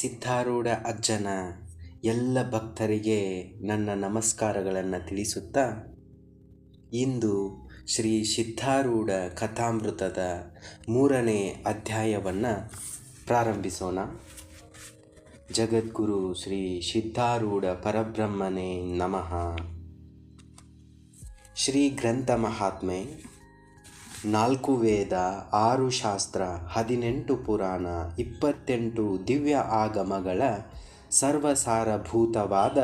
ಸಿದ್ಧಾರೂಢ ಅಜ್ಜನ ಎಲ್ಲ ಭಕ್ತರಿಗೆ ನನ್ನ ನಮಸ್ಕಾರಗಳನ್ನು ತಿಳಿಸುತ್ತಾ ಇಂದು ಶ್ರೀ ಸಿದ್ಧಾರೂಢ ಕಥಾಮೃತದ ಮೂರನೇ ಅಧ್ಯಾಯವನ್ನು ಪ್ರಾರಂಭಿಸೋಣ. ಜಗದ್ಗುರು ಶ್ರೀ ಸಿದ್ಧಾರೂಢ ಪರಬ್ರಹ್ಮನೇ ನಮಃ. ಶ್ರೀ ಗ್ರಂಥ ಮಹಾತ್ಮೆ ನಾಲ್ಕು ವೇದ, ಆರು ಶಾಸ್ತ್ರ, ಹದಿನೆಂಟು ಪುರಾಣ, ಇಪ್ಪತ್ತೆಂಟು ದಿವ್ಯ ಆಗಮಗಳ ಸರ್ವಸಾರಭೂತವಾದ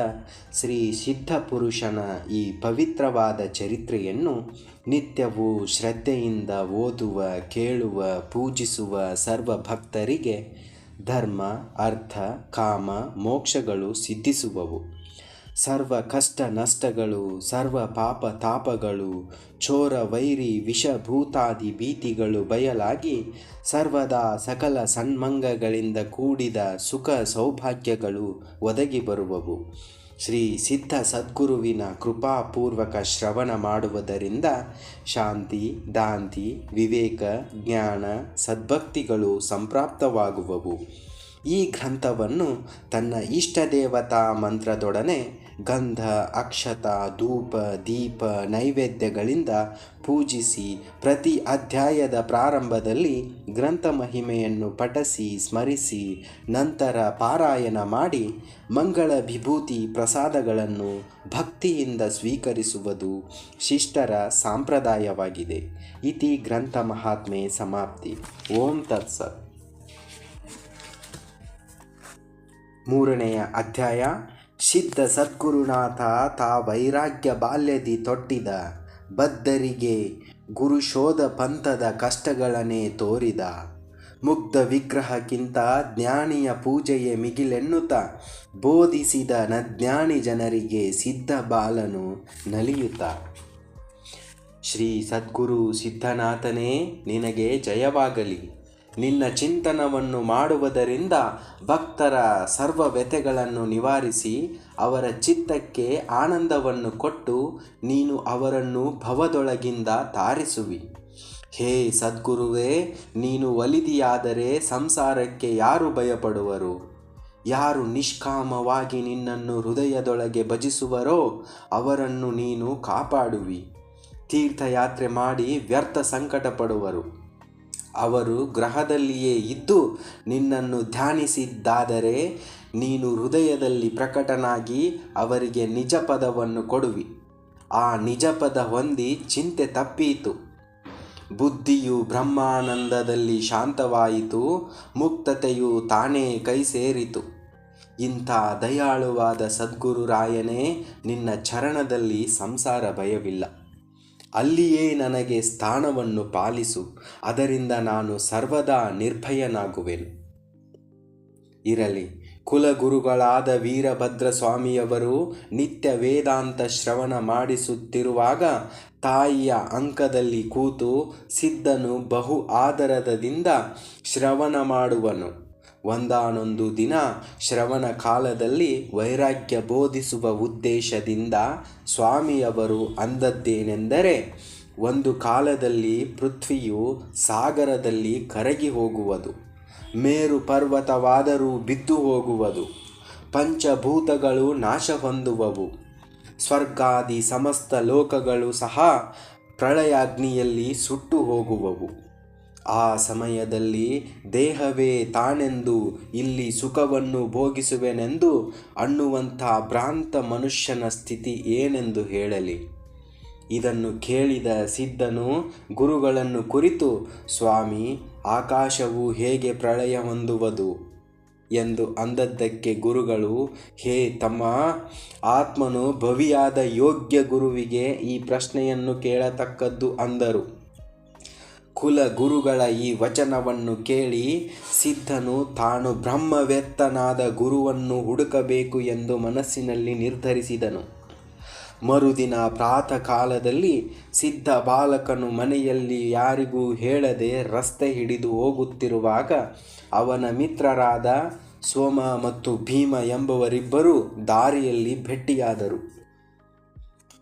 ಶ್ರೀ ಸಿದ್ಧಪುರುಷನ ಈ ಪವಿತ್ರವಾದ ಚರಿತ್ರೆಯನ್ನು ನಿತ್ಯವೂ ಶ್ರದ್ಧೆಯಿಂದ ಓದುವ, ಕೇಳುವ, ಪೂಜಿಸುವ ಸರ್ವ ಭಕ್ತರಿಗೆ ಧರ್ಮ, ಅರ್ಥ, ಕಾಮ, ಮೋಕ್ಷಗಳು ಸಿದ್ಧಿಸುವವು. ಸರ್ವ ಕಷ್ಟ ನಷ್ಟಗಳು, ಸರ್ವ ಪಾಪ ತಾಪಗಳು ಚೋರ ವೈರಿ ವಿಷಭೂತಾದಿ ಭೀತಿಗಳು ಬಯಲಾಗಿ ಸರ್ವದಾ ಸಕಲ ಸನ್ಮಂಗಗಳಿಂದ ಕೂಡಿದ ಸುಖ ಸೌಭಾಗ್ಯಗಳು ಒದಗಿ ಬರುವವು. ಶ್ರೀ ಸಿದ್ಧ ಸದ್ಗುರುವಿನ ಕೃಪಾಪೂರ್ವಕ ಶ್ರವಣ ಮಾಡುವುದರಿಂದ ಶಾಂತಿ, ದಾಂತಿ, ವಿವೇಕ, ಜ್ಞಾನ, ಸದ್ಭಕ್ತಿಗಳು ಸಂಪ್ರಾಪ್ತವಾಗುವವು. ಈ ಗ್ರಂಥವನ್ನು ತನ್ನ ಇಷ್ಟ ದೇವತಾ ಮಂತ್ರದೊಡನೆ ಗಂಧ, ಅಕ್ಷತ, ಧೂಪ, ದೀಪ, ನೈವೇದ್ಯಗಳಿಂದ ಪೂಜಿಸಿ ಪ್ರತಿ ಅಧ್ಯಾಯದ ಪ್ರಾರಂಭದಲ್ಲಿ ಗ್ರಂಥ ಮಹಿಮೆಯನ್ನು ಪಠಿಸಿ, ಸ್ಮರಿಸಿ, ನಂತರ ಪಾರಾಯಣ ಮಾಡಿ ಮಂಗಳ ವಿಭೂತಿ ಪ್ರಸಾದಗಳನ್ನು ಭಕ್ತಿಯಿಂದ ಸ್ವೀಕರಿಸುವುದು ಶಿಷ್ಟರ ಸಾಂಪ್ರದಾಯವಾಗಿದೆ. ಇತಿ ಗ್ರಂಥ ಮಹಾತ್ಮೆ ಸಮಾಪ್ತಿ. ಓಂ ತತ್ಸತ್ ಮೂರನೆಯ ಅಧ್ಯಾಯ ಸಿದ್ಧ ಸದ್ಗುರುನಾಥ ತಾ ವೈರಾಗ್ಯ ಬಾಲ್ಯದಿ ತೊಟ್ಟಿದ ಬದ್ಧರಿಗೆ ಗುರು ಶೋಧ ಪಂಥದ ಕಷ್ಟಗಳನ್ನೇ ತೋರಿದ. ಮುಗ್ಧ ವಿಗ್ರಹಕ್ಕಿಂತ ಜ್ಞಾನಿಯ ಪೂಜೆಯೇ ಮಿಗಿಲೆನ್ನುತ್ತ ಬೋಧಿಸಿದ ನಜ್ಞಾನಿ ಜನರಿಗೆ ಸಿದ್ಧ ಬಾಲನು ನಲಿಯುತ್ತ. ಶ್ರೀ ಸದ್ಗುರು ಸಿದ್ಧನಾಥನೇ, ನಿನಗೆ ಜಯವಾಗಲಿ. ನಿನ್ನ ಚಿಂತನವನ್ನು ಮಾಡುವುದರಿಂದ ಭಕ್ತರ ಸರ್ವ ವ್ಯಥೆಗಳನ್ನು ನಿವಾರಿಸಿ ಅವರ ಚಿತ್ತಕ್ಕೆ ಆನಂದವನ್ನು ಕೊಟ್ಟು ನೀನು ಅವರನ್ನು ಭವದೊಳಗಿಂದ ತಾರಿಸುವಿ. ಹೇ ಸದ್ಗುರುವೇ, ನೀನು ಒಲಿದಿಯಾದರೆ ಸಂಸಾರಕ್ಕೆ ಯಾರು ಭಯಪಡುವರು? ಯಾರು ನಿಷ್ಕಾಮವಾಗಿ ನಿನ್ನನ್ನು ಹೃದಯದೊಳಗೆ ಭಜಿಸುವರೋ ಅವರನ್ನು ನೀನು ಕಾಪಾಡುವಿ. ತೀರ್ಥಯಾತ್ರೆ ಮಾಡಿ ವ್ಯರ್ಥ ಸಂಕಟ ಪಡುವರು ಅವರು ಗ್ರಹದಲ್ಲಿಯೇ ಇದ್ದು ನಿನ್ನನ್ನು ಧ್ಯಾನಿಸಿದ್ದಾದರೆ ನೀನು ಹೃದಯದಲ್ಲಿ ಪ್ರಕಟನಾಗಿ ಅವರಿಗೆ ನಿಜ ಪದವನ್ನು ಕೊಡುವಿ. ಆ ನಿಜ ಪದ ಹೊಂದಿ ಚಿಂತೆ ತಪ್ಪೀತು. ಬುದ್ಧಿಯು ಬ್ರಹ್ಮಾನಂದದಲ್ಲಿ ಶಾಂತವಾಯಿತು, ಮುಕ್ತತೆಯು ತಾನೇ ಕೈ ಸೇರಿತು ಇಂಥ ದಯಾಳುವಾದ ಸದ್ಗುರುರಾಯನೇ ನಿನ್ನ ಚರಣದಲ್ಲಿ ಸಂಸಾರ ಭಯವಿಲ್ಲ. ಅಲ್ಲಿಯೇ ನನಗೆ ಸ್ಥಾನವನ್ನು ಪಾಲಿಸು, ಅದರಿಂದ ನಾನು ಸರ್ವದಾ ನಿರ್ಭಯನಾಗುವೆನು. ಇರಲಿ, ಕುಲಗುರುಗಳಾದ ವೀರಭದ್ರ ಸ್ವಾಮಿಯವರು ನಿತ್ಯ ವೇದಾಂತ ಶ್ರವಣ ಮಾಡಿಸುತ್ತಿರುವಾಗ ತಾಯಿಯ ಅಂಕದಲ್ಲಿ ಕೂತು ಸಿದ್ಧನು ಬಹು ಆದರದಿಂದ ಶ್ರವಣ ಮಾಡುವನು. ಒಂದಾನೊಂದು ದಿನ ಶ್ರವಣ ಕಾಲದಲ್ಲಿ ವೈರಾಗ್ಯ ಬೋಧಿಸುವ ಉದ್ದೇಶದಿಂದ ಸ್ವಾಮಿಯವರು ಅಂದದ್ದೇನೆಂದರೆ, ಒಂದು ಕಾಲದಲ್ಲಿ ಪೃಥ್ವಿಯು ಸಾಗರದಲ್ಲಿ ಕರಗಿ ಹೋಗುವುದು, ಮೇರು ಪರ್ವತವಾದರೂ ಬಿದ್ದು ಹೋಗುವುದು, ಪಂಚಭೂತಗಳು ನಾಶ ಹೊಂದುವವು, ಸ್ವರ್ಗಾದಿ ಸಮಸ್ತ ಲೋಕಗಳು ಸಹ ಪ್ರಳಯಾಗ್ನಿಯಲ್ಲಿ ಸುಟ್ಟು ಹೋಗುವವು. ಆ ಸಮಯದಲ್ಲಿ ದೇಹವೇ ತಾನೆಂದು ಇಲ್ಲಿ ಸುಖವನ್ನು ಭೋಗಿಸುವೆನೆಂದು ಅನ್ನುವಂಥ ಭ್ರಾಂತ ಮನುಷ್ಯನ ಸ್ಥಿತಿ ಏನೆಂದು ಹೇಳಲಿ. ಇದನ್ನು ಕೇಳಿದ ಸಿದ್ಧನು ಗುರುಗಳನ್ನು ಕುರಿತು, ಸ್ವಾಮಿ, ಆಕಾಶವು ಹೇಗೆ ಪ್ರಳಯ ಹೊಂದುವುದು? ಎಂದು ಅಂದದ್ದಕ್ಕೆ ಗುರುಗಳು, ಹೇ ತಮ್ಮ, ಆತ್ಮನು ಭವಿಯಾದ ಯೋಗ್ಯ ಗುರುವಿಗೆ ಈ ಪ್ರಶ್ನೆಯನ್ನು ಕೇಳತಕ್ಕದ್ದು, ಅಂದರು. ಕುಲ ಗುರುಗಳ ಈ ವಚನವನ್ನು ಕೇಳಿ ಸಿದ್ಧನು ತಾನು ಬ್ರಹ್ಮವೆತ್ತನಾದ ಗುರುವನ್ನು ಹುಡುಕಬೇಕು ಎಂದು ಮನಸ್ಸಿನಲ್ಲಿ ನಿರ್ಧರಿಸಿದನು. ಮರುದಿನ ಪ್ರಾತಃ ಕಾಲದಲ್ಲಿ ಸಿದ್ಧ ಬಾಲಕನು ಮನೆಯಲ್ಲಿ ಯಾರಿಗೂ ಹೇಳದೆ ರಸ್ತೆ ಹಿಡಿದು ಹೋಗುತ್ತಿರುವಾಗ ಅವನ ಮಿತ್ರರಾದ ಸೋಮ ಮತ್ತು ಭೀಮ ಎಂಬುವರಿಬ್ಬರು ದಾರಿಯಲ್ಲಿ ಭೆಟ್ಟಿಯಾದರು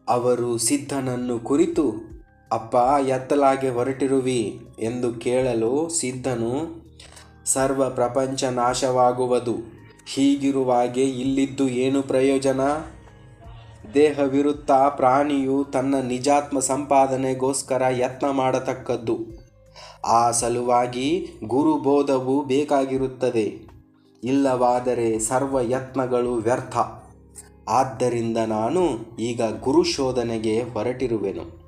ಅವರು ಸಿದ್ಧನನ್ನು ಕುರಿತು ಅಪ್ಪ, ಎತ್ತಲಾಗೆ ಹೊರಟಿರುವಿ ಎಂದು ಕೇಳಲು ಸಿದ್ಧನು, ಸರ್ವ ಪ್ರಪಂಚ ನಾಶವಾಗುವುದು. ಹೀಗಿರುವಾಗೆ ಇಲ್ಲಿದ್ದು ಏನು ಪ್ರಯೋಜನ? ದೇಹವಿರುತ್ತಾ ಪ್ರಾಣಿಯು ತನ್ನ ನಿಜಾತ್ಮ ಸಂಪಾದನೆಗೋಸ್ಕರ ಯತ್ನ ಮಾಡತಕ್ಕದ್ದು. ಆ ಸಲುವಾಗಿ ಗುರುಬೋಧವು ಬೇಕಾಗಿರುತ್ತದೆ. ಇಲ್ಲವಾದರೆ ಸರ್ವ ಯತ್ನಗಳು ವ್ಯರ್ಥ. ಆದ್ದರಿಂದ ನಾನು ಈಗ ಗುರು ಶೋಧನೆಗೆ ಹೊರಟಿರುವೆನು.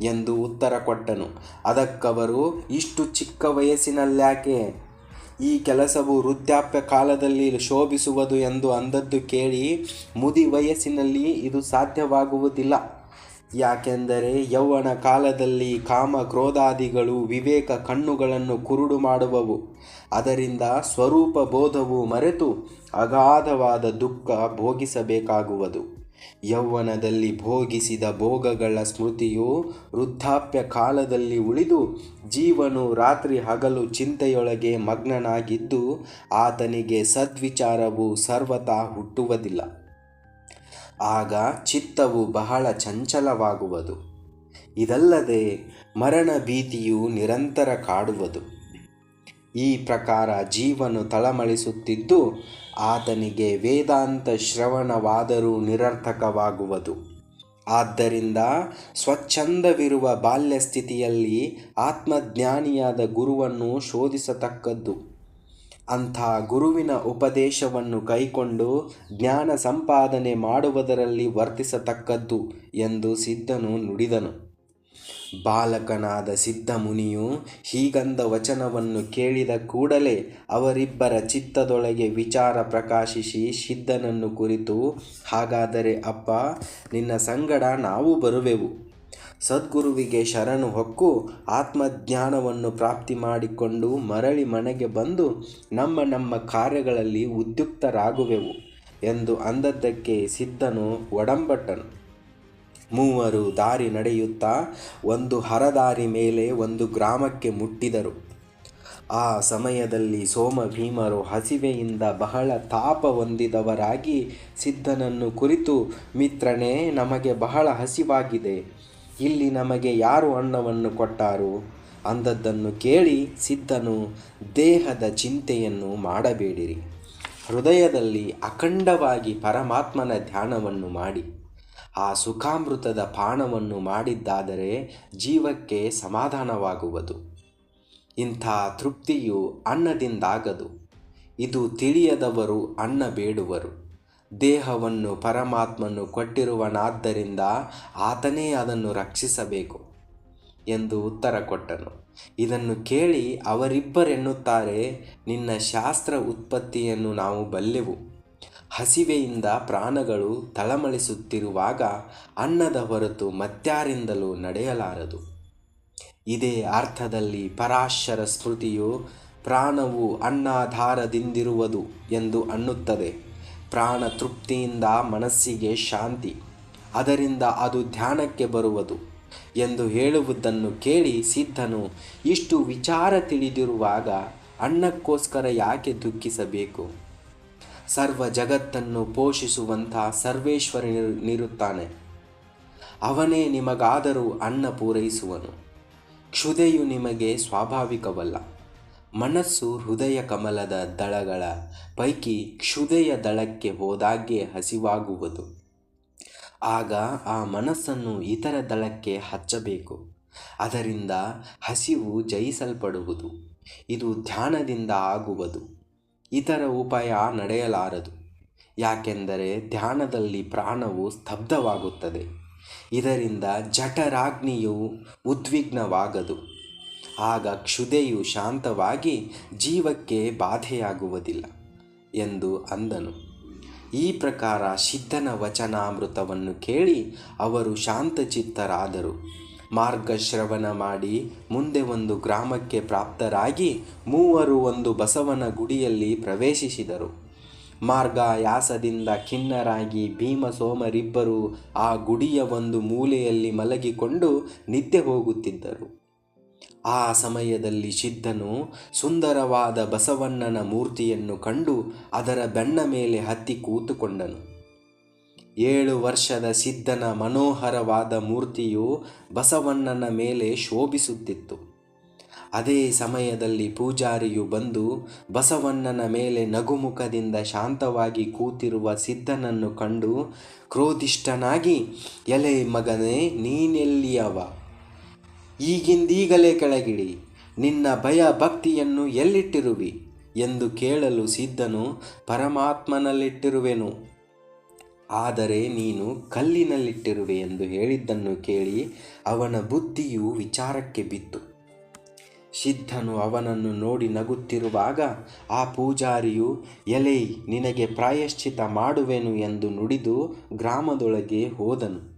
ಎಂದು ಉತ್ತರ ಕೊಟ್ಟನು. ಅದಕ್ಕವರು, ಇಷ್ಟು ಚಿಕ್ಕ ವಯಸ್ಸಿನಲ್ಲಾಕೆ ಈ ಕೆಲಸವು ವೃದ್ಧಾಪ್ಯ ಕಾಲದಲ್ಲಿ ಶೋಭಿಸುವುದು ಎಂದು ಅಂದದ್ದು ಕೇಳಿ ಮುದಿ ವಯಸ್ಸಿನಲ್ಲಿ ಇದು ಸಾಧ್ಯವಾಗುವುದಿಲ್ಲ. ಯಾಕೆಂದರೆ ಯೌವನ ಕಾಲದಲ್ಲಿ ಕಾಮ ಕ್ರೋಧಾದಿಗಳು ವಿವೇಕ ಕಣ್ಣುಗಳನ್ನು ಕುರುಡು ಮಾಡುವವು. ಅದರಿಂದ ಸ್ವರೂಪ ಬೋಧವು ಮರೆತು ಅಗಾಧವಾದ ದುಃಖ ಭೋಗಿಸಬೇಕಾಗುವುದು. ಯೌವನದಲ್ಲಿ ಭೋಗಿಸಿದ ಭೋಗಗಳ ಸ್ಮೃತಿಯು ವೃದ್ಧಾಪ್ಯ ಕಾಲದಲ್ಲಿ ಉಳಿದು ಜೀವನು ರಾತ್ರಿ ಹಗಲು ಚಿಂತೆಯೊಳಗೆ ಮಗ್ನನಾಗಿದ್ದು ಆತನಿಗೆ ಸದ್ವಿಚಾರವು ಸರ್ವತಾ ಹುಟ್ಟುವುದಿಲ್ಲ. ಆಗ ಚಿತ್ತವು ಬಹಳ ಚಂಚಲವಾಗುವುದು. ಇದಲ್ಲದೆ ಮರಣ ಭೀತಿಯು ನಿರಂತರ ಕಾಡುವುದು. ಈ ಪ್ರಕಾರ ಜೀವನು ತಳಮಳಿಸುತ್ತಿದ್ದು ಆತನಿಗೆ ವೇದಾಂತ ಶ್ರವಣವಾದರೂ ನಿರರ್ಥಕವಾಗುವುದು. ಆದ್ದರಿಂದ ಸ್ವಚ್ಛಂದವಿರುವ ಬಾಲ್ಯ ಸ್ಥಿತಿಯಲ್ಲಿ ಆತ್ಮಜ್ಞಾನಿಯಾದ ಗುರುವನ್ನು ಶೋಧಿಸತಕ್ಕದ್ದು. ಅಂಥ ಗುರುವಿನ ಉಪದೇಶವನ್ನು ಕೈಕೊಂಡು ಜ್ಞಾನ ಸಂಪಾದನೆ ಮಾಡುವುದರಲ್ಲಿ ವರ್ತಿಸತಕ್ಕದ್ದು ಎಂದು ಸಿದ್ಧನು ನುಡಿದನು. ಬಾಲಕನಾದ ಸಿದ್ಧ ಮುನಿಯು ಹೀಗಂದ ವಚನವನ್ನು ಕೇಳಿದ ಕೂಡಲೇ ಅವರಿಬ್ಬರ ಚಿತ್ತದೊಳಗೆ ವಿಚಾರ ಪ್ರಕಾಶಿಸಿ ಸಿದ್ಧನನ್ನು ಕುರಿತು, ಹಾಗಾದರೆ ಅಪ್ಪ, ನಿನ್ನ ಸಂಗಡ ನಾವು ಬರುವೆವು. ಸದ್ಗುರುವಿಗೆ ಶರಣು ಹೊಕ್ಕು, ಆತ್ಮಜ್ಞಾನವನ್ನು ಪ್ರಾಪ್ತಿ ಮಾಡಿಕೊಂಡು ಮರಳಿ ಮನೆಗೆ ಬಂದು ನಮ್ಮ ನಮ್ಮ ಕಾರ್ಯಗಳಲ್ಲಿ ಉದ್ಯುಕ್ತರಾಗುವೆವು ಎಂದು ಅಂದದ್ದಕ್ಕೆ ಸಿದ್ಧನು ಒಡಂಬಟ್ಟನು. ಮೂವರು ದಾರಿ ನಡೆಯುತ್ತಾ ಒಂದು ಹರದಾರಿ ಮೇಲೆ ಒಂದು ಗ್ರಾಮಕ್ಕೆ ಮುಟ್ಟಿದರು. ಆ ಸಮಯದಲ್ಲಿ ಸೋಮ ಭೀಮರು ಹಸಿವೆಯಿಂದ ಬಹಳ ತಾಪ ಹೊಂದಿದವರಾಗಿ ಸಿದ್ಧನನ್ನು ಕುರಿತು, ಮಿತ್ರನೇ, ನಮಗೆ ಬಹಳ ಹಸಿವಾಗಿದೆ. ಇಲ್ಲಿ ನಮಗೆ ಯಾರು ಅನ್ನವನ್ನು ಕೊಟ್ಟಾರು? ಅಂದದ್ದನ್ನು ಕೇಳಿ ಸಿದ್ಧನು, ದೇಹದ ಚಿಂತೆಯನ್ನು ಮಾಡಬೇಡಿರಿ. ಹೃದಯದಲ್ಲಿ ಅಖಂಡವಾಗಿ ಪರಮಾತ್ಮನ ಧ್ಯಾನವನ್ನು ಮಾಡಿ. ಆ ಸುಖಾಮೃತದ ಪಾನವನ್ನು ಮಾಡಿದ್ದಾದರೆ ಜೀವಕ್ಕೆ ಸಮಾಧಾನವಾಗುವುದು. ಇಂಥ ತೃಪ್ತಿಯು ಅನ್ನದಿಂದಾಗದು. ಇದು ತಿಳಿಯದವರು ಅನ್ನ ಬೇಡುವರು. ದೇಹವನ್ನು ಪರಮಾತ್ಮನು ಕೊಟ್ಟಿರುವನಾದ್ದರಿಂದ ಆತನೇ ಅದನ್ನು ರಕ್ಷಿಸಬೇಕು ಎಂದು ಉತ್ತರ ಕೊಟ್ಟನು. ಇದನ್ನು ಕೇಳಿ ಅವರಿಬ್ಬರೆನ್ನುತ್ತಾರೆ, ನಿನ್ನ ಶಾಸ್ತ್ರ ಉತ್ಪತ್ತಿಯನ್ನು ನಾವು ಬಲ್ಲೆವು. ಹಸಿವೆಯಿಂದ ಪ್ರಾಣಗಳು ತಳಮಳಿಸುತ್ತಿರುವಾಗ ಅನ್ನದ ಹೊರತು ಮತ್ಯಾರಿಂದಲೂ ನಡೆಯಲಾರದು. ಇದೇ ಅರ್ಥದಲ್ಲಿ ಪರಾಶರ ಸ್ಮೃತಿಯು ಪ್ರಾಣವು ಅನ್ನಾಧಾರದಿಂದಿರುವುದು ಎಂದು ಅನ್ನುತ್ತದೆ. ಪ್ರಾಣ ತೃಪ್ತಿಯಿಂದ ಮನಸ್ಸಿಗೆ ಶಾಂತಿ, ಅದರಿಂದ ಅದು ಧ್ಯಾನಕ್ಕೆ ಬರುವುದು ಎಂದು ಹೇಳುವುದನ್ನು ಕೇಳಿ ಸಿದ್ಧನು ಇಷ್ಟು ವಿಚಾರ ತಿಳಿದಿರುವಾಗ ಅನ್ನಕ್ಕೋಸ್ಕರ ಯಾಕೆ ದುಃಖಿಸಬೇಕು? ಸರ್ವ ಜಗತ್ತನ್ನು ಪೋಷಿಸುವಂಥ ಸರ್ವೇಶ್ವರನಿರುತ್ತಾನೆ ಅವನೇ ನಿಮಗಾದರೂ ಅನ್ನ ಪೂರೈಸುವನು. ಕ್ಷುದೆಯು ನಿಮಗೆ ಸ್ವಾಭಾವಿಕವಲ್ಲ. ಮನಸ್ಸು ಹೃದಯ ಕಮಲದ ದಳಗಳ ಪೈಕಿ ಕ್ಷುದೆಯ ದಳಕ್ಕೆ ಹೋದಾಗೆ ಹಸಿವಾಗುವುದು. ಆಗ ಆ ಮನಸ್ಸನ್ನು ಇತರ ದಳಕ್ಕೆ ಹಚ್ಚಬೇಕು. ಅದರಿಂದ ಹಸಿವು ಜಯಿಸಲ್ಪಡುವುದು. ಇದು ಧ್ಯಾನದಿಂದ ಆಗುವುದು. ಇತರ ಉಪಾಯ ನಡೆಯಲಾರದು. ಯಾಕೆಂದರೆ ಧ್ಯಾನದಲ್ಲಿ ಪ್ರಾಣವು ಸ್ತಬ್ಧವಾಗುತ್ತದೆ. ಇದರಿಂದ ಜಠರಾಗ್ನಿಯು ಉದ್ವಿಗ್ನವಾಗದು. ಆಗ ಕ್ಷುದೆಯು ಶಾಂತವಾಗಿ ಜೀವಕ್ಕೆ ಬಾಧೆಯಾಗುವುದಿಲ್ಲ ಎಂದು ಅಂದನು. ಈ ಪ್ರಕಾರ ಸಿದ್ಧನ ವಚನಾಮೃತವನ್ನು ಕೇಳಿ ಅವರು ಶಾಂತಚಿತ್ತರಾದರು. ಮಾರ್ಗಶ್ರವಣ ಮಾಡಿ ಮುಂದೆ ಒಂದು ಗ್ರಾಮಕ್ಕೆ ಪ್ರಾಪ್ತರಾಗಿ ಮೂವರು ಒಂದು ಬಸವನ ಗುಡಿಯಲ್ಲಿ ಪ್ರವೇಶಿಸಿದರು. ಮಾರ್ಗಯಾಸದಿಂದ ಖಿನ್ನರಾಗಿ ಭೀಮ ಸೋಮರಿಬ್ಬರು ಆ ಗುಡಿಯ ಒಂದು ಮೂಲೆಯಲ್ಲಿ ಮಲಗಿಕೊಂಡು ನಿದ್ದೆ ಹೋಗುತ್ತಿದ್ದರು. ಆ ಸಮಯದಲ್ಲಿ ಸಿದ್ಧನು ಸುಂದರವಾದ ಬಸವಣ್ಣನ ಮೂರ್ತಿಯನ್ನು ಕಂಡು ಅದರ ಬೆನ್ನ ಮೇಲೆ ಹತ್ತಿ ಕೂತುಕೊಂಡನು. ಏಳು ವರ್ಷದ ಸಿದ್ಧನ ಮನೋಹರವಾದ ಮೂರ್ತಿಯು ಬಸವಣ್ಣನ ಮೇಲೆ ಶೋಭಿಸುತ್ತಿತ್ತು. ಅದೇ ಸಮಯದಲ್ಲಿ ಪೂಜಾರಿಯು ಬಂದು ಬಸವಣ್ಣನ ಮೇಲೆ ನಗುಮುಖದಿಂದ ಶಾಂತವಾಗಿ ಕೂತಿರುವ ಸಿದ್ಧನನ್ನು ಕಂಡು, ಕ್ರೋಧಿಷ್ಠನಾಗಿ, ಎಲೆ ಮಗನೇ, ನೀನೆಲ್ಲಿಯವ? ಈಗಿಂದೀಗಲೇ ಕೆಳಗಿಡಿ ನಿನ್ನ ಭಯ ಭಕ್ತಿಯನ್ನು ಎಲ್ಲಿಟ್ಟಿರುವಿ? ಎಂದು ಕೇಳಲು ಸಿದ್ಧನು ಪರಮಾತ್ಮನಲ್ಲಿಟ್ಟಿರುವೆನು. ಆದರೆ ನೀನು ಕಲ್ಲಿನಲ್ಲಿಟ್ಟಿರುವೆ ಎಂದು ಹೇಳಿದ್ದನ್ನು ಕೇಳಿ ಅವನ ಬುದ್ಧಿಯು ವಿಚಾರಕ್ಕೆ ಬಿತ್ತು. ಸಿದ್ಧನು ಅವನನ್ನು ನೋಡಿ ನಗುತ್ತಿರುವಾಗ ಆ ಪೂಜಾರಿಯು, ಎಲೈ, ನಿನಗೆ ಪ್ರಾಯಶ್ಚಿತ ಮಾಡುವೆನು ಎಂದು ನುಡಿದು ಗ್ರಾಮದೊಳಗೆ ಹೋದನು.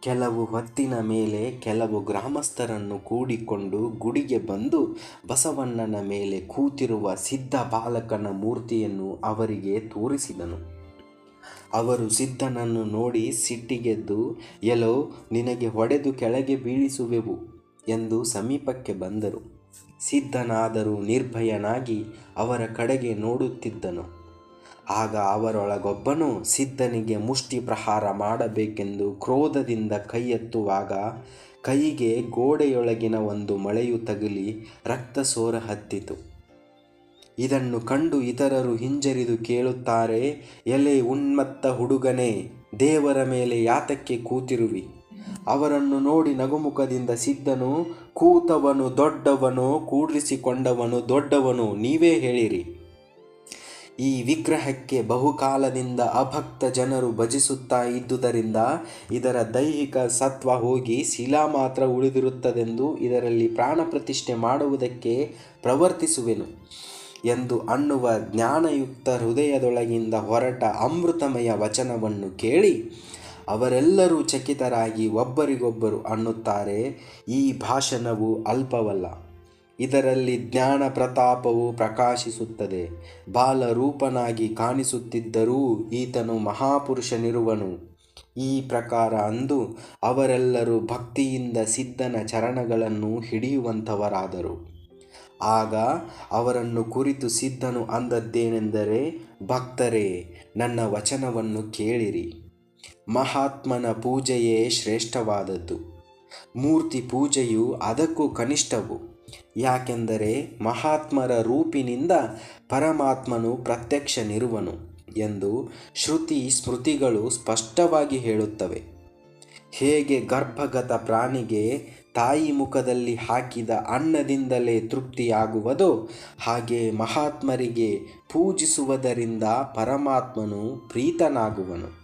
ಕೆಲವು ಹೊತ್ತಿನ ಮೇಲೆ ಕೆಲವು ಗ್ರಾಮಸ್ಥರನ್ನು ಕೂಡಿಕೊಂಡು ಗುಡಿಗೆ ಬಂದು ಬಸವಣ್ಣನ ಮೇಲೆ ಕೂತಿರುವ ಸಿದ್ಧ ಬಾಲಕನ ಮೂರ್ತಿಯನ್ನು ಅವರಿಗೆ ತೋರಿಸಿದನು. ಅವರು ಸಿದ್ಧನನ್ನು ನೋಡಿ ಸಿಟ್ಟಿಗೆದ್ದು ಎಲೋ ನಿನಗೆ ಹೊಡೆದು ಕೆಳಗೆ ಬೀಳಿಸುವೆವು ಎಂದು ಸಮೀಪಕ್ಕೆ ಬಂದರು. ಸಿದ್ಧನಾದರೂ ನಿರ್ಭಯನಾಗಿ ಅವರ ಕಡೆಗೆ ನೋಡುತ್ತಿದ್ದನು. ಆಗ ಅವರೊಳಗೊಬ್ಬನು ಸಿದ್ಧನಿಗೆ ಮುಷ್ಟಿ ಪ್ರಹಾರ ಮಾಡಬೇಕೆಂದು ಕ್ರೋಧದಿಂದ ಕೈ ಎತ್ತುವಾಗ ಕೈಗೆ ಗೋಡೆಯೊಳಗಿನ ಒಂದು ಮಳೆಯು ತಗುಲಿ ರಕ್ತ ಸೋರ ಹತ್ತಿತು. ಇದನ್ನು ಕಂಡು ಇತರರು ಹಿಂಜರಿದು ಕೇಳುತ್ತಾರೆ, ಎಲೆ ಉನ್ಮತ್ತ ಹುಡುಗನೇ, ದೇವರ ಮೇಲೆ ಯಾತಕ್ಕೆ ಕೂತಿರುವಿ? ಅವರನ್ನು ನೋಡಿ ನಗುಮುಖದಿಂದ ಸಿದ್ಧನು, ಕೂತವನು ದೊಡ್ಡವನು, ಕೂಡಿಸಿಕೊಂಡವನು ದೊಡ್ಡವನು, ನೀವೇ ಹೇಳಿರಿ. ಈ ವಿಗ್ರಹಕ್ಕೆ ಬಹುಕಾಲದಿಂದ ಅಭಕ್ತ ಜನರು ಭಜಿಸುತ್ತಾ ಇದ್ದುದರಿಂದ ಇದರ ದೈಹಿಕ ಸತ್ವ ಹೋಗಿ ಶಿಲಾ ಮಾತ್ರ ಉಳಿದಿರುತ್ತದೆಂದು ಇದರಲ್ಲಿ ಪ್ರಾಣ ಪ್ರತಿಷ್ಠೆ ಮಾಡುವುದಕ್ಕೆ ಪ್ರವರ್ತಿಸುವೆನು. ಎಂದು ಅನ್ನುವ ಜ್ಞಾನಯುಕ್ತ ಹೃದಯದೊಳಗಿಂದ ಹೊರಟ ಅಮೃತಮಯ ವಚನವನ್ನು ಕೇಳಿ ಅವರೆಲ್ಲರೂ ಚಕಿತರಾಗಿ ಒಬ್ಬರಿಗೊಬ್ಬರು ಅನ್ನುತ್ತಾರೆ. ಈ ಭಾಷಣವು ಅಲ್ಪವಲ್ಲ. ಇದರಲ್ಲಿ ಜ್ಞಾನ ಪ್ರತಾಪವು ಪ್ರಕಾಶಿಸುತ್ತದೆ. ಬಾಲರೂಪನಾಗಿ ಕಾಣಿಸುತ್ತಿದ್ದರೂ ಈತನು ಮಹಾಪುರುಷನಿರುವನು. ಈ ಪ್ರಕಾರ ಅಂದು ಅವರೆಲ್ಲರೂ ಭಕ್ತಿಯಿಂದ ಸಿದ್ಧನ ಚರಣಗಳನ್ನು ಹಿಡಿಯುವಂಥವರಾದರು. ಆಗ ಅವರನ್ನು ಕುರಿತು ಸಿದ್ಧನು ಅಂದದ್ದೇನೆಂದರೆ, ಭಕ್ತರೇ, ನನ್ನ ವಚನವನ್ನು ಕೇಳಿರಿ. ಮಹಾತ್ಮನ ಪೂಜೆಯೇ ಶ್ರೇಷ್ಠವಾದದ್ದು. ಮೂರ್ತಿ ಪೂಜೆಯು ಅದಕ್ಕೂ ಕನಿಷ್ಠವು. ಯಾಕೆಂದರೆ ಮಹಾತ್ಮರ ರೂಪಿನಿಂದ ಪರಮಾತ್ಮನು ಪ್ರತ್ಯಕ್ಷನಿರುವನು ಎಂದು ಶ್ರುತಿ ಸ್ಮೃತಿಗಳು ಸ್ಪಷ್ಟವಾಗಿ ಹೇಳುತ್ತವೆ. ಹೇಗೆ ಗರ್ಭಗತ ಪ್ರಾಣಿಗೆ ತಾಯಿ ಮುಖದಲ್ಲಿ ಹಾಕಿದ ಅನ್ನದಿಂದಲೇ ತೃಪ್ತಿಯಾಗುವುದೋ. ಹಾಗೆ ಮಹಾತ್ಮರಿಗೆ ಪೂಜಿಸುವುದರಿಂದ ಪರಮಾತ್ಮನು ಪ್ರೀತನಾಗುವನು.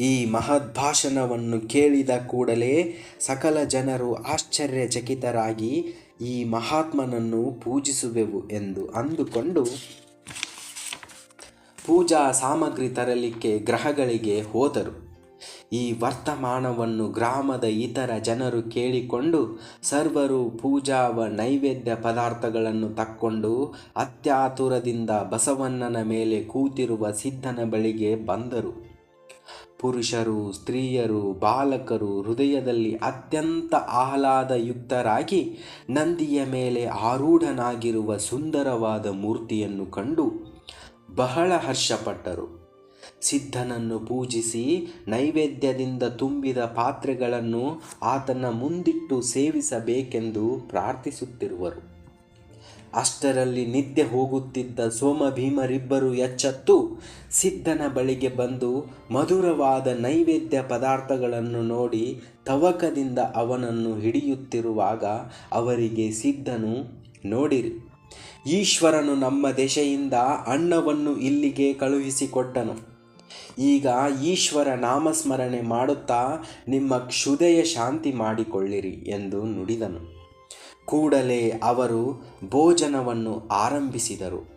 ಈ ಮಹದ್ಭಾಷಣವನ್ನು ಕೇಳಿದ ಕೂಡಲೇ ಸಕಲ ಜನರು ಆಶ್ಚರ್ಯಚಕಿತರಾಗಿ ಈ ಮಹಾತ್ಮನನ್ನು ಪೂಜಿಸುವೆವು ಎಂದು ಅಂದುಕೊಂಡು ಪೂಜಾ ಸಾಮಗ್ರಿ ತರಲಿಕ್ಕೆ ಗ್ರಹಗಳಿಗೆ ಹೋದರು. ಈ ವರ್ತಮಾನವನ್ನು ಗ್ರಾಮದ ಇತರ ಜನರು ಕೇಳಿಕೊಂಡು ಸರ್ವರು ಪೂಜಾವ ನೈವೇದ್ಯ ಪದಾರ್ಥಗಳನ್ನು ತಕ್ಕೊಂಡು ಅತ್ಯಾತುರದಿಂದ ಬಸವಣ್ಣನ ಮೇಲೆ ಕೂತಿರುವ ಸಿದ್ಧನ ಬಳಿಗೆ ಬಂದರು. ಪುರುಷರು, ಸ್ತ್ರೀಯರು, ಬಾಲಕರು ಹೃದಯದಲ್ಲಿ ಅತ್ಯಂತ ಆಹ್ಲಾದಯುಕ್ತರಾಗಿ ನಂದಿಯ ಮೇಲೆ ಆರೂಢನಾಗಿರುವ ಸುಂದರವಾದ ಮೂರ್ತಿಯನ್ನು ಕಂಡು ಬಹಳ ಹರ್ಷಪಟ್ಟರು. ಸಿದ್ಧನನ್ನು ಪೂಜಿಸಿ ನೈವೇದ್ಯದಿಂದ ತುಂಬಿದ ಪಾತ್ರೆಗಳನ್ನು ಆತನ ಮುಂದಿಟ್ಟು ಸೇವಿಸಬೇಕೆಂದು ಪ್ರಾರ್ಥಿಸುತ್ತಿರುವರು. ಅಷ್ಟರಲ್ಲಿ ನಿದ್ದೆ ಹೋಗುತ್ತಿದ್ದ ಸೋಮಭೀಮರಿಬ್ಬರು ಎಚ್ಚತ್ತು ಸಿದ್ಧನ ಬಳಿಗೆ ಬಂದು ಮಧುರವಾದ ನೈವೇದ್ಯ ಪದಾರ್ಥಗಳನ್ನು ನೋಡಿ ತವಕದಿಂದ ಅವನನ್ನು ಹಿಡಿಯುತ್ತಿರುವಾಗ ಅವರಿಗೆ ಸಿದ್ಧನು, ನೋಡಿರಿ, ಈಶ್ವರನು ನಮ್ಮ ದೆಸೆಯಿಂದ ಅನ್ನವನ್ನು ಇಲ್ಲಿಗೆ ಕಳುಹಿಸಿಕೊಟ್ಟನು. ಈಗ ಈಶ್ವರ ನಾಮಸ್ಮರಣೆ ಮಾಡುತ್ತಾ ನಿಮ್ಮ ಕ್ಷುದೆಯ ಶಾಂತಿ ಮಾಡಿಕೊಳ್ಳಿರಿ ಎಂದು ನುಡಿದನು. ಕೂಡಲೇ ಅವರು ಭೋಜನವನ್ನು ಆರಂಭಿಸಿದರು.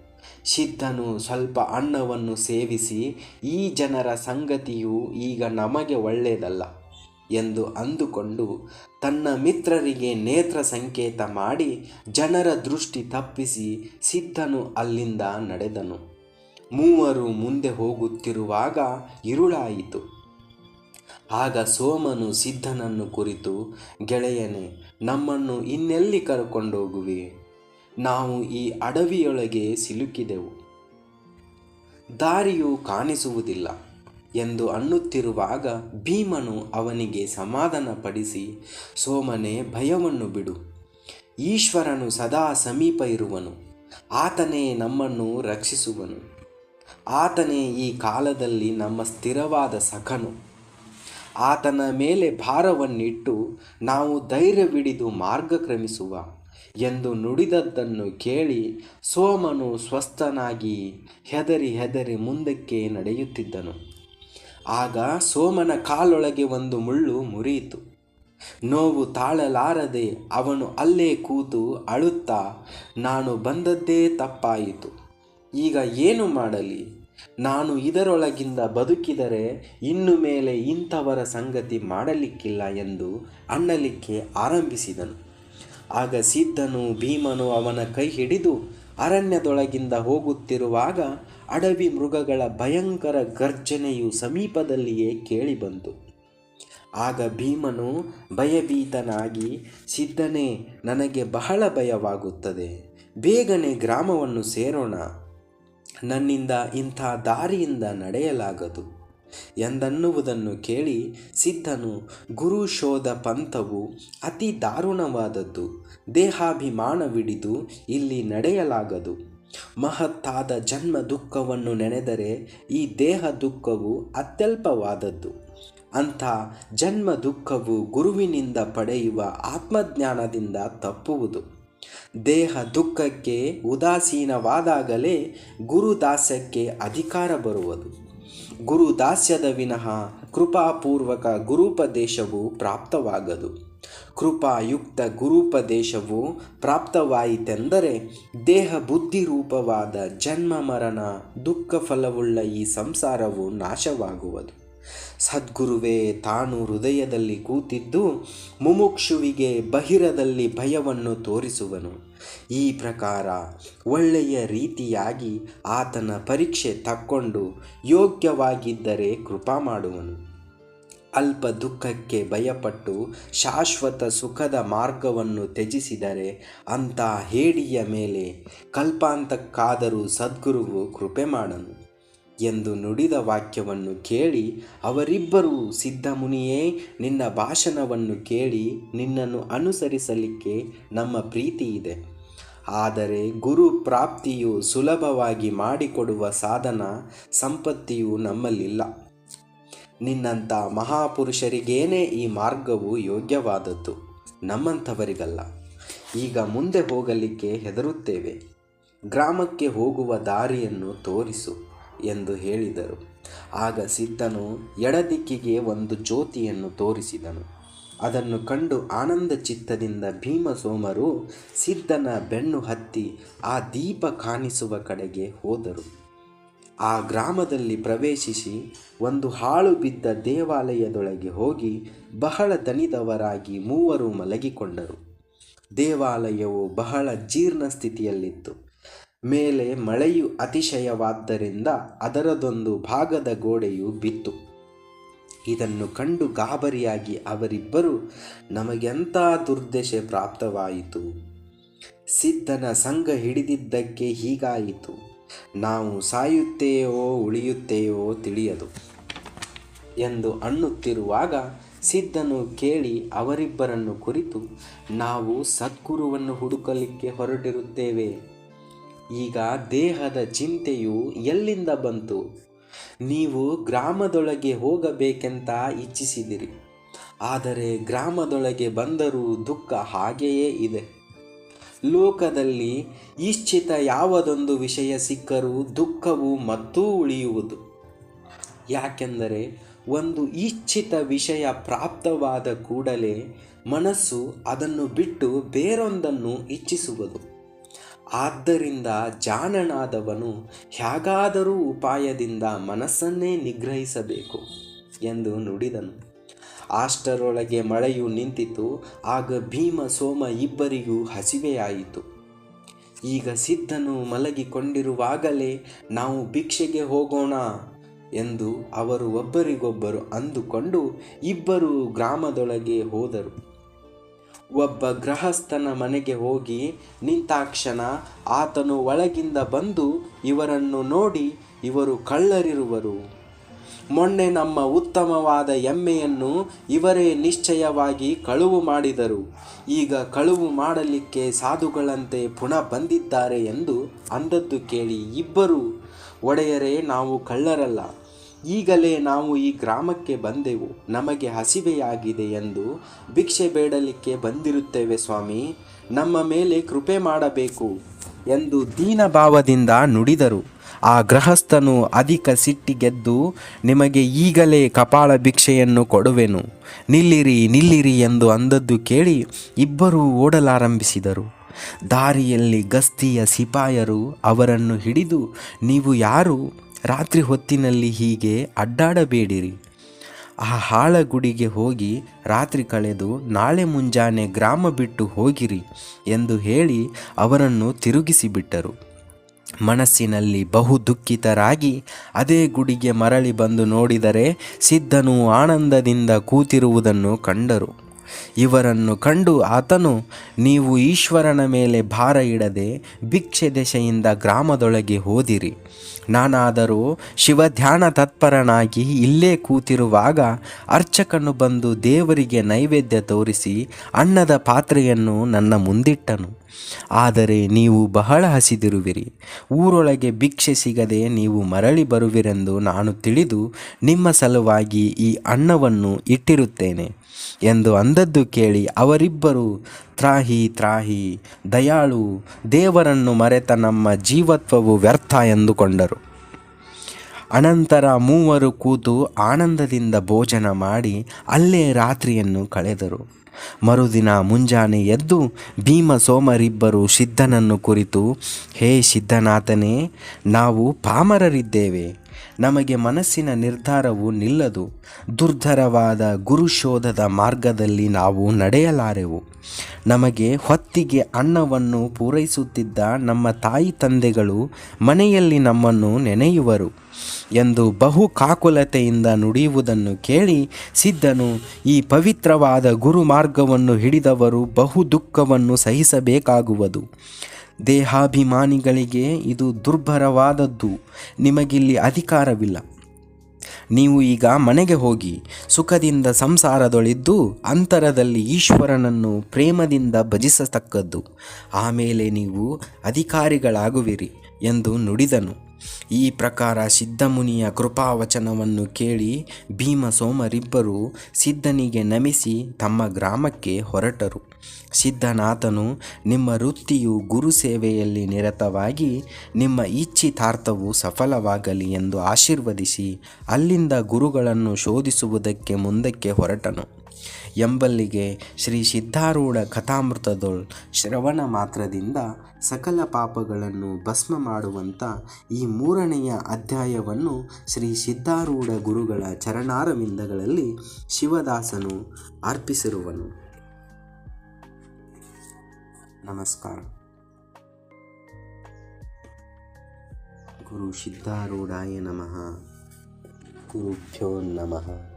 ಸಿದ್ಧನು ಸ್ವಲ್ಪ ಅನ್ನವನ್ನು ಸೇವಿಸಿ, ಈ ಜನರ ಸಂಗತಿಯು ಈಗ ನಮಗೆ ಒಳ್ಳೆಯದಲ್ಲ ಎಂದು ಅಂದುಕೊಂಡು ತನ್ನ ಮಿತ್ರರಿಗೆ ನೇತ್ರ ಸಂಕೇತ ಮಾಡಿ ಜನರ ದೃಷ್ಟಿ ತಪ್ಪಿಸಿ ಸಿದ್ಧನು ಅಲ್ಲಿಂದ ನಡೆದನು. ಮೂವರು ಮುಂದೆ ಹೋಗುತ್ತಿರುವಾಗ ಇರುಳಾಯಿತು ಆಗ ಸೋಮನು ಸಿದ್ಧನನ್ನು ಕುರಿತು, ಗೆಳೆಯನೇ, ನಮ್ಮನ್ನು ಇನ್ನೆಲ್ಲಿ ಕರ್ಕೊಂಡೋಗುವೆ? ನಾವು ಈ ಅಡವಿಯೊಳಗೆ ಸಿಲುಕಿದೆವು. ದಾರಿಯು ಕಾಣಿಸುವುದಿಲ್ಲ ಎಂದು ಅನ್ನುತ್ತಿರುವಾಗ ಭೀಮನು ಅವನಿಗೆ ಸಮಾಧಾನಪಡಿಸಿ, ಸೋಮನೆ, ಭಯವನ್ನು ಬಿಡು. ಈಶ್ವರನು ಸದಾ ಸಮೀಪ ಇರುವನು. ಆತನೇ ನಮ್ಮನ್ನು ರಕ್ಷಿಸುವನು. ಆತನೇ ಈ ಕಾಲದಲ್ಲಿ ನಮ್ಮ ಸ್ಥಿರವಾದ ಸಖನು. ಆತನ ಮೇಲೆ ಭಾರವನ್ನಿಟ್ಟು ನಾವು ಧೈರ್ಯವಿಡಿದು ಮಾರ್ಗ ಕ್ರಮಿಸುವ ಎಂದು ನುಡಿದದ್ದನ್ನು ಕೇಳಿ ಸೋಮನು ಸ್ವಸ್ಥನಾಗಿ ಹೆದರಿ ಹೆದರಿ ಮುಂದಕ್ಕೆ ನಡೆಯುತ್ತಿದ್ದನು. ಆಗ ಸೋಮನ ಕಾಲೊಳಗೆ ಒಂದು ಮುಳ್ಳು ಮುರಿಯಿತು. ನೋವು ತಾಳಲಾರದೆ ಅವನು ಅಲ್ಲೇ ಕೂತು ಅಳುತ್ತಾ, ನಾನು ಬಂದದ್ದೇ ತಪ್ಪಾಯಿತು. ಈಗ ಏನು ಮಾಡಲಿ? ನಾನು ಇದರೊಳಗಿಂದ ಬದುಕಿದರೆ ಇನ್ನು ಮೇಲೆ ಇಂಥವರ ಸಂಗತಿ ಮಾಡಲಿಕ್ಕಿಲ್ಲ ಎಂದು ಅನ್ನಲಿಕ್ಕೆ ಆರಂಭಿಸಿದನು. ಆಗ ಸಿದ್ಧನು ಭೀಮನು ಅವನ ಕೈ ಹಿಡಿದು ಅರಣ್ಯದೊಳಗಿಂದ ಹೋಗುತ್ತಿರುವಾಗ ಅಡವಿ ಮೃಗಗಳ ಭಯಂಕರ ಗರ್ಜನೆಯು ಸಮೀಪದಲ್ಲಿಯೇ ಕೇಳಿಬಂತು. ಆಗ ಭೀಮನು ಭಯಭೀತನಾಗಿ, ಸಿದ್ಧನೇ, ನನಗೆ ಬಹಳ ಭಯವಾಗುತ್ತದೆ. ಬೇಗನೆ ಗ್ರಾಮವನ್ನು ಸೇರೋಣ. ನನ್ನಿಂದ ಇಂಥ ದಾರಿಯಿಂದ ನಡೆಯಲಾಗದು ಎಂದನ್ನುವುದನ್ನು ಕೇಳಿ ಸಿದ್ಧನು ಗುರು ಶೋಧ ಪಂಥವು ಅತಿ ದಾರುಣವಾದದ್ದು. ದೇಹಾಭಿಮಾನವಿಡಿದು ಇಲ್ಲಿ ನಡೆಯಲಾಗದು. ಮಹತ್ತಾದ ಜನ್ಮ ದುಃಖವನ್ನು ನೆನೆದರೆ ಈ ದೇಹ ದುಃಖವು ಅತ್ಯಲ್ಪವಾದದ್ದು. ಅಂಥ ಜನ್ಮ ದುಃಖವು ಗುರುವಿನಿಂದ ಪಡೆಯುವ ಆತ್ಮಜ್ಞಾನದಿಂದ ತಪ್ಪುವುದು. ದೇಹ ದುಃಖಕ್ಕೆ ಉದಾಸೀನವಾದಾಗಲೇ ಗುರುದಾಸ್ಯಕ್ಕೆ ಅಧಿಕಾರ ಬರುವುದು. ಗುರುದಾಸ್ಯದ ವಿನಃ ಕೃಪಾಪೂರ್ವಕ ಗುರುಪದೇಶವು ಪ್ರಾಪ್ತವಾಗದು. ಕೃಪಾಯುಕ್ತ ಗುರುಪದೇಶವು ಪ್ರಾಪ್ತವಾಯಿತೆಂದರೆ ದೇಹ ಬುದ್ಧಿ ರೂಪವಾದ ಜನ್ಮ ಮರಣ ದುಃಖ ಫಲವುಳ್ಳ ಈ ಸಂಸಾರವು ನಾಶವಾಗುವುದು. ಸದ್ಗುರುವೇ ತಾನು ಹೃದಯದಲ್ಲಿ ಕೂತಿದ್ದು ಮುಮುಕ್ಷುವಿಗೆ ಬಹಿರದಲ್ಲಿ ಭಯವನ್ನು ತೋರಿಸುವನು. ಈ ಪ್ರಕಾರ ಒಳ್ಳೆಯ ರೀತಿಯಾಗಿ ಆತನ ಪರೀಕ್ಷೆ ತಕ್ಕೊಂಡು ಯೋಗ್ಯವಾಗಿದ್ದರೆ ಕೃಪಾ ಮಾಡುವನು. ಅಲ್ಪ ದುಃಖಕ್ಕೆ ಭಯಪಟ್ಟು ಶಾಶ್ವತ ಸುಖದ ಮಾರ್ಗವನ್ನು ತ್ಯಜಿಸಿದರೆ ಅಂಥ ಹೇಡಿಯ ಮೇಲೆ ಕಲ್ಪಾಂತಕ್ಕಾದರೂ ಸದ್ಗುರುವು ಕೃಪೆ ಮಾಡನು. ಎಂದು ನುಡಿದ ವಾಕ್ಯವನ್ನು ಕೇಳಿ ಅವರಿಬ್ಬರೂ ಸಿದ್ಧಮುನಿಯೇ ನಿನ್ನ ಭಾಷಣವನ್ನು ಕೇಳಿ ನಿನ್ನನ್ನು ಅನುಸರಿಸಲಿಕ್ಕೆ ನಮ್ಮ ಪ್ರೀತಿ ಇದೆ. ಆದರೆ ಗುರು ಪ್ರಾಪ್ತಿಯು ಸುಲಭವಾಗಿ ಮಾಡಿಕೊಡುವ ಸಾಧನ ಸಂಪತ್ತಿಯು ನಮ್ಮಲ್ಲಿಲ್ಲ. ನಿನ್ನಂಥ ಮಹಾಪುರುಷರಿಗೇನೇ ಈ ಮಾರ್ಗವು ಯೋಗ್ಯವಾದದ್ದು. ನಮ್ಮಂಥವರಿಗಲ್ಲ. ಈಗ ಮುಂದೆ ಹೋಗಲಿಕ್ಕೆ ಹೆದರುತ್ತೇವೆ. ಗ್ರಾಮಕ್ಕೆ ಹೋಗುವ ದಾರಿಯನ್ನು ತೋರಿಸು. ಎಂದು ಹೇಳಿದರು. ಆಗ ಸಿದ್ಧನು ಎಡದಿಕ್ಕಿಗೆ ಒಂದು ಜ್ಯೋತಿಯನ್ನು ತೋರಿಸಿದನು. ಅದನ್ನು ಕಂಡು ಆನಂದ ಚಿತ್ತದಿಂದ ಭೀಮಸೋಮರು ಸಿದ್ಧನ ಬೆನ್ನು ಹತ್ತಿ ಆ ದೀಪ ಕಾಣಿಸುವ ಕಡೆಗೆ ಹೋದರು. ಆ ಗ್ರಾಮದಲ್ಲಿ ಪ್ರವೇಶಿಸಿ ಒಂದು ಹಾಳು ಬಿದ್ದ ದೇವಾಲಯದೊಳಗೆ ಹೋಗಿ ಬಹಳ ದಣಿದವರಾಗಿ ಮೂವರು ಮಲಗಿಕೊಂಡರು. ದೇವಾಲಯವು ಬಹಳ ಜೀರ್ಣ ಸ್ಥಿತಿಯಲ್ಲಿತ್ತು. ಮೇಲೆ ಮಳೆಯು ಅತಿಶಯವಾದ್ದರಿಂದ ಅದರದೊಂದು ಭಾಗದ ಗೋಡೆಯು ಬಿತ್ತು. ಇದನ್ನು ಕಂಡು ಗಾಬರಿಯಾಗಿ ಅವರಿಬ್ಬರು, ನಮಗೆಂಥ ದುರ್ದಶೆ ಪ್ರಾಪ್ತವಾಯಿತು. ಸಿದ್ಧನ ಸಂಘ ಹಿಡಿದಿದ್ದಕ್ಕೆ ಹೀಗಾಯಿತು. ನಾವು ಸಾಯುತ್ತೇವೋ, ಉಳಿಯುತ್ತೇವೋ ತಿಳಿಯದು ಎಂದು ಅನ್ನುತ್ತಿರುವಾಗ ಸಿದ್ಧನು ಕೇಳಿ ಅವರಿಬ್ಬರನ್ನು ಕುರಿತು, ನಾವು ಸದ್ಗುರುವನ್ನು ಹುಡುಕಲಿಕ್ಕೆ ಹೊರಟಿರುತ್ತೇವೆ. ಈಗ ದೇಹದ ಚಿಂತೆಯು ಎಲ್ಲಿಂದ ಬಂತು? ನೀವು ಗ್ರಾಮದೊಳಗೆ ಹೋಗಬೇಕೆಂತ ಇಚ್ಛಿಸಿದಿರಿ. ಆದರೆ ಗ್ರಾಮದೊಳಗೆ ಬಂದರೂ ದುಃಖ ಹಾಗೆಯೇ ಇದೆ. ಲೋಕದಲ್ಲಿ ಇಚ್ಛಿತ ಯಾವುದೊಂದು ವಿಷಯ ಸಿಕ್ಕರೂ ದುಃಖವು ಮತ್ತೂ ಉಳಿಯುವುದು. ಯಾಕೆಂದರೆ ಒಂದು ಇಚ್ಛಿತ ವಿಷಯ ಪ್ರಾಪ್ತವಾದ ಕೂಡಲೇ ಮನಸ್ಸು ಅದನ್ನು ಬಿಟ್ಟು ಬೇರೊಂದನ್ನು ಇಚ್ಛಿಸುವುದು. ಆದ್ದರಿಂದ ಜಾಣನಾದವನು ಹೇಗಾದರೂ ಉಪಾಯದಿಂದ ಮನಸ್ಸನ್ನೇ ನಿಗ್ರಹಿಸಬೇಕು ಎಂದು ನುಡಿದನು. ಅಷ್ಟರೊಳಗೆ ಮಳೆಯು ನಿಂತಿತು, ಆಗ ಭೀಮ ಸೋಮ ಇಬ್ಬರಿಗೂ ಹಸಿವೆಯಾಯಿತು. ಈಗ ಸಿದ್ಧನು ಮಲಗಿಕೊಂಡಿರುವಾಗಲೇ ನಾವು ಭಿಕ್ಷೆಗೆ ಹೋಗೋಣ ಎಂದು ಅವರು ಒಬ್ಬರಿಗೊಬ್ಬರು ಅಂದುಕೊಂಡು ಇಬ್ಬರು ಗ್ರಾಮದೊಳಗೆ ಹೋದರು. ಒಬ್ಬ ಗೃಹಸ್ಥನ ಮನೆಗೆ ಹೋಗಿ ನಿಂತಾಕ್ಷಣ ಆತನು ಒಳಗಿಂದ ಬಂದು ಇವರನ್ನು ನೋಡಿ ಇವರು ಕಳ್ಳರಿರುವರು. ಮೊನ್ನೆ ನಮ್ಮ ಉತ್ತಮವಾದ ಎಮ್ಮೆಯನ್ನು ಇವರೇ ನಿಶ್ಚಯವಾಗಿ ಕಳುವು ಮಾಡಿದರು. ಈಗ ಕಳುವು ಮಾಡಲಿಕ್ಕೆ ಸಾಧುಗಳಂತೆ ಪುನಃ ಬಂದಿದ್ದಾರೆ ಎಂದು ಅಂದದ್ದು ಕೇಳಿ ಇಬ್ಬರು. ಒಡೆಯರೇ, ನಾವು ಕಳ್ಳರಲ್ಲ. ಈಗಲೇ ನಾವು ಈ ಗ್ರಾಮಕ್ಕೆ ಬಂದೆವು. ನಮಗೆ ಹಸಿವೆಯಾಗಿದೆ ಎಂದು ಭಿಕ್ಷೆ ಬೇಡಲಿಕ್ಕೆ ಬಂದಿರುತ್ತೇವೆ ಸ್ವಾಮಿ. ನಮ್ಮ ಮೇಲೆ ಕೃಪೆ ಮಾಡಬೇಕು ಎಂದು ದೀನಭಾವದಿಂದ ನುಡಿದರು. ಆ ಗೃಹಸ್ಥನು ಅಧಿಕ ಸಿಟ್ಟಿಗೆದ್ದು ನಿಮಗೆ ಈಗಲೇ ಕಪಾಳ ಭಿಕ್ಷೆಯನ್ನು ಕೊಡುವೆನು. ನಿಲ್ಲಿರಿ ನಿಲ್ಲಿರಿ ಎಂದು ಅಂದದ್ದು ಕೇಳಿ ಇಬ್ಬರೂ ಓಡಲಾರಂಭಿಸಿದರು. ದಾರಿಯಲ್ಲಿ ಗಸ್ತಿಯ ಸಿಪಾಯರು ಅವರನ್ನು ಹಿಡಿದು, ನೀವು ಯಾರು? ರಾತ್ರಿ ಹೊತ್ತಿನಲ್ಲಿ ಹೀಗೆ ಅಡ್ಡಾಡಬೇಡಿರಿ. ಆ ಹಾಳ ಗುಡಿಗೆ ಹೋಗಿ ರಾತ್ರಿ ಕಳೆದು ನಾಳೆ ಮುಂಜಾನೆ ಗ್ರಾಮ ಬಿಟ್ಟು ಹೋಗಿರಿ ಎಂದು ಹೇಳಿ ಅವರನ್ನು ತಿರುಗಿಸಿಬಿಟ್ಟರು. ಮನಸ್ಸಿನಲ್ಲಿ ಬಹು ದುಃಖಿತರಾಗಿ ಅದೇ ಗುಡಿಗೆ ಮರಳಿ ಬಂದು ನೋಡಿದರೆ ಸಿದ್ಧನು ಆನಂದದಿಂದ ಕೂತಿರುವುದನ್ನು ಕಂಡರು. ಇವರನ್ನು ಕಂಡು ಆತನು, ನೀವು ಈಶ್ವರನ ಮೇಲೆ ಭಾರ ಇಡದೆ ಭಿಕ್ಷೆ ದೆಸೆಯಿಂದ ಗ್ರಾಮದೊಳಗೆ ಹೋದಿರಿ. ನಾನಾದರೂ ಶಿವಧ್ಯಾನ ತತ್ಪರನಾಗಿ ಇಲ್ಲೇ ಕೂತಿರುವಾಗ ಅರ್ಚಕನು ಬಂದು ದೇವರಿಗೆ ನೈವೇದ್ಯ ತೋರಿಸಿ ಅನ್ನದ ಪಾತ್ರೆಯನ್ನು ನನ್ನ ಮುಂದಿಟ್ಟನು. ಆದರೆ ನೀವು ಬಹಳ ಹಸಿದಿರುವಿರಿ. ಊರೊಳಗೆ ಭಿಕ್ಷೆ ಸಿಗದೆ ನೀವು ಮರಳಿ ಬರುವಿರೆಂದು ನಾನು ತಿಳಿದು ನಿಮ್ಮ ಸಲುವಾಗಿ ಈ ಅನ್ನವನ್ನು ಇಟ್ಟಿರುತ್ತೇನೆ ಎಂದು ಅಂದದ್ದು ಕೇಳಿ ಅವರಿಬ್ಬರು ತ್ರಾಹಿ ತ್ರಾಹಿ ದಯಾಳು ದೇವರನ್ನು ಮರೆತ ನಮ್ಮ ಜೀವತ್ವವು ವ್ಯರ್ಥ ಎಂದುಕೊಂಡರು. ಅನಂತರ ಮೂವರು ಕೂತು ಆನಂದದಿಂದ ಭೋಜನ ಮಾಡಿ ಅಲ್ಲೇ ರಾತ್ರಿಯನ್ನು ಕಳೆದರು. ಮರುದಿನ ಮುಂಜಾನೆ ಎದ್ದು ಭೀಮ ಸೋಮರಿಬ್ಬರು ಸಿದ್ಧನನ್ನು ಕುರಿತು, ಹೇ ಸಿದ್ಧನಾಥನೇ, ನಾವು ಪಾಮರರಿದ್ದೇವೆ. ನಮಗೆ ಮನಸ್ಸಿನ ನಿರ್ಧಾರವು ನಿಲ್ಲದು. ದುರ್ಧರವಾದ ಗುರುಶೋಧದ ಮಾರ್ಗದಲ್ಲಿ ನಾವು ನಡೆಯಲಾರೆವು. ನಮಗೆ ಹೊತ್ತಿಗೆ ಅನ್ನವನ್ನು ಪೂರೈಸುತ್ತಿದ್ದ ನಮ್ಮ ತಾಯಿ ತಂದೆಗಳು ಮನೆಯಲ್ಲಿ ನಮ್ಮನ್ನು ನೆನೆಯುವರು. ಎಂದು ಬಹು ಕಾಕುಲತೆಯಿಂದ ನುಡಿಯುವುದನ್ನು ಕೇಳಿ ಸಿದ್ಧನು ಈ ಪವಿತ್ರವಾದ ಗುರು ಮಾರ್ಗವನ್ನು ಹಿಡಿದವರು ಬಹು ದುಃಖವನ್ನು ಸಹಿಸಬೇಕಾಗುವುದು. ದೇಹಾಭಿಮಾನಿಗಳಿಗೆ ಇದು ದುರ್ಭರವಾದದ್ದು. ನಿಮಗಿಲ್ಲಿ ಅಧಿಕಾರವಿಲ್ಲ. ನೀವು ಈಗ ಮನೆಗೆ ಹೋಗಿ ಸುಖದಿಂದ ಸಂಸಾರದೊಳಿದ್ದು ಅಂತರದಲ್ಲಿ ಈಶ್ವರನನ್ನು ಪ್ರೇಮದಿಂದ ಭಜಿಸತಕ್ಕದ್ದು. ಆಮೇಲೆ ನೀವು ಅಧಿಕಾರಿಗಳಾಗುವಿರಿ ಎಂದು ನುಡಿದನು. ಈ ಪ್ರಕಾರ ಸಿದ್ಧಮುನಿಯ ಕೃಪಾವಚನವನ್ನು ಕೇಳಿ ಭೀಮ ಸೋಮರಿಬ್ಬರು ಸಿದ್ಧನಿಗೆ ನಮಿಸಿ ತಮ್ಮ ಗ್ರಾಮಕ್ಕೆ ಹೊರಟರು. ಸಿದ್ಧನಾಥನು, ನಿಮ್ಮ ವೃತ್ತಿಯು ಗುರು ಸೇವೆಯಲ್ಲಿ ನಿರತವಾಗಿ ನಿಮ್ಮ ಇಚ್ಛಿತಾರ್ಥವು ಸಫಲವಾಗಲಿ ಎಂದು ಆಶೀರ್ವದಿಸಿ, ಅಲ್ಲಿಂದ ಗುರುಗಳನ್ನು ಶೋಧಿಸುವುದಕ್ಕೆ ಮುಂದಕ್ಕೆ ಹೊರಟನು. ಎಂಬಲ್ಲಿಗೆ ಶ್ರೀ ಸಿದ್ಧಾರೂಢ ಕಥಾಮೃತದೊಳ್ ಶ್ರವಣ ಮಾತ್ರದಿಂದ ಸಕಲ ಪಾಪಗಳನ್ನು ಭಸ್ಮ ಮಾಡುವಂಥ ಈ ಮೂರನೆಯ ಅಧ್ಯಾಯವನ್ನು ಶ್ರೀ ಸಿದ್ಧಾರೂಢ ಗುರುಗಳ ಚರಣಾರವಿಂದಗಳಲ್ಲಿ ಶಿವದಾಸನು ಅರ್ಪಿಸಿರುವನು. ನಮಸ್ಕಾರ. ಗುರು ಸಿದ್ಧಾರೂಢಾಯ ನಮಃ. ಗುರುಭ್ಯೋ ನಮಃ.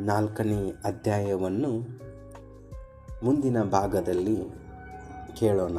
ನಾಲ್ಕನೇ ಅಧ್ಯಾಯವನ್ನು ಮುಂದಿನ ಭಾಗದಲ್ಲಿ ಕೇಳೋಣ.